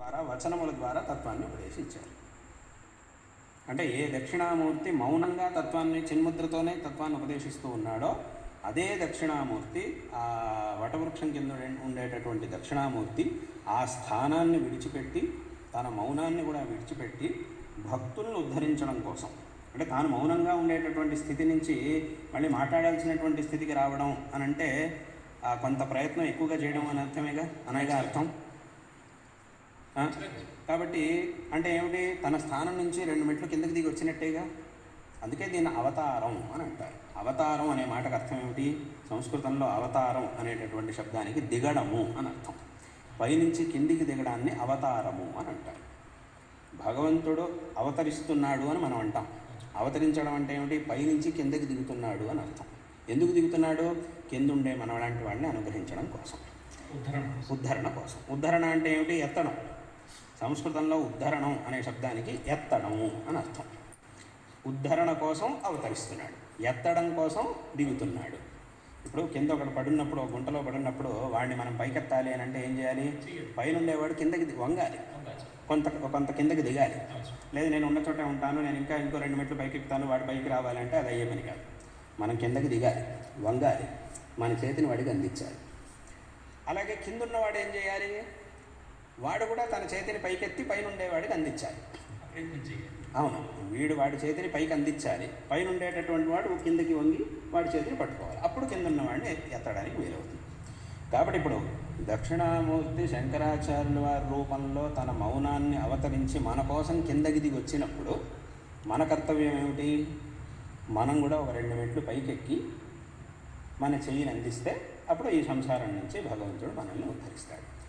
ద్వారా వచనముల ద్వారా తత్వాన్ని ఉపదేశించారు. అంటే ఏ దక్షిణామూర్తి మౌనంగా తత్వాన్ని చిన్ముద్రతోనే తత్వాన్ని ఉపదేశిస్తూ ఉన్నాడో అదే దక్షిణామూర్తి ఆ వటవృక్షం కింద ఉండేటటువంటి దక్షిణామూర్తి ఆ స్థానాన్ని విడిచిపెట్టి తన మౌనాన్ని కూడా విడిచిపెట్టి భక్తులను ఉద్ధరించడం కోసం. అంటే తాను మౌనంగా ఉండేటటువంటి స్థితి నుంచి మళ్ళీ మాట్లాడాల్సినటువంటి స్థితికి రావడం అని అంటే కొంత ప్రయత్నం ఎక్కువగా చేయడం అని అర్థమేగా? అనగా అర్థం? కాబట్టి అంటే ఏమిటి? తన స్థానం నుంచి రెండు మెట్లు కిందకి దిగి వచ్చినట్టేగా? అందుకే దీన్ని అవతారం అని అంటారు. అవతారం అనే మాటకు అర్థం ఏమిటి? సంస్కృతంలో అవతారం అనేటటువంటి శబ్దానికి దిగడము అని అర్థం. పైనుంచి కిందికి దిగడాన్ని అవతారము అని అంటారు. భగవంతుడు అవతరిస్తున్నాడు అని మనం అంటాం. అవతరించడం అంటే ఏమిటి? పైనుంచి కిందకి దిగుతున్నాడు అని అర్థం. ఎందుకు దిగుతున్నాడు? కింద ఉండే మన లాంటి వాడిని అనుగ్రహించడం కోసం. ఉద్ధరణ ఉద్ధరణ కోసం. ఉద్ధరణ అంటే ఏమిటి? ఎత్తడం. సంస్కృతంలో ఉద్ధరణం అనే శబ్దానికి ఎత్తడము అని అర్థం. ఉద్ధరణ కోసం అవతరిస్తున్నాడు. ఎత్తడం కోసం దిగుతున్నాడు. ఇప్పుడు కింద ఒకడు పడున్నప్పుడు ఒక గుంటలో పడున్నప్పుడు వాడిని మనం పైకెత్తాలి అని అంటే ఏం చేయాలి? పైన ఉండేవాడు కిందకి వంగాలి. కొంత కొంత కిందకి దిగాలి. లేదు నేను ఉన్న చోట ఉంటాను నేను ఇంకా ఇంకో రెండు మెట్లు పైకి ఎక్కుతాను వాడు పైకి రావాలంటే అది అయ్యే పని కాదు. మనం కిందకి దిగాలి వంగాలి. మన చేతిని వాడికి అందించాలి. అలాగే కింద ఉన్నవాడు ఏం చేయాలి? వాడు కూడా తన చేతిని పైకెత్తి పైన ఉండేవాడికి అందించాలి. అవును వీడు వాడి చేతిని పైకి అందించాలి. పైన ఉండేటటువంటి వాడు కిందకి వంగి వాడి చేతిని పట్టుకోవాలి. అప్పుడు కింద ఉన్నవాడిని వాడిని ఎత్తడానికి వీలవుతుంది. కాబట్టి ఇప్పుడు దక్షిణామూర్తి శంకరాచార్యుల వారి రూపంలో తన మౌనాన్ని అవతరించి మన కోసం కిందకి దిగి వచ్చినప్పుడు మన కర్తవ్యం ఏమిటి? మనం కూడా ఒక రెండు మెట్లు పైకెక్కి మన చెయ్యిని అందిస్తే అప్పుడు ఈ సంసారం నుంచి భగవంతుడు మనల్ని ఉద్ధరిస్తాడు.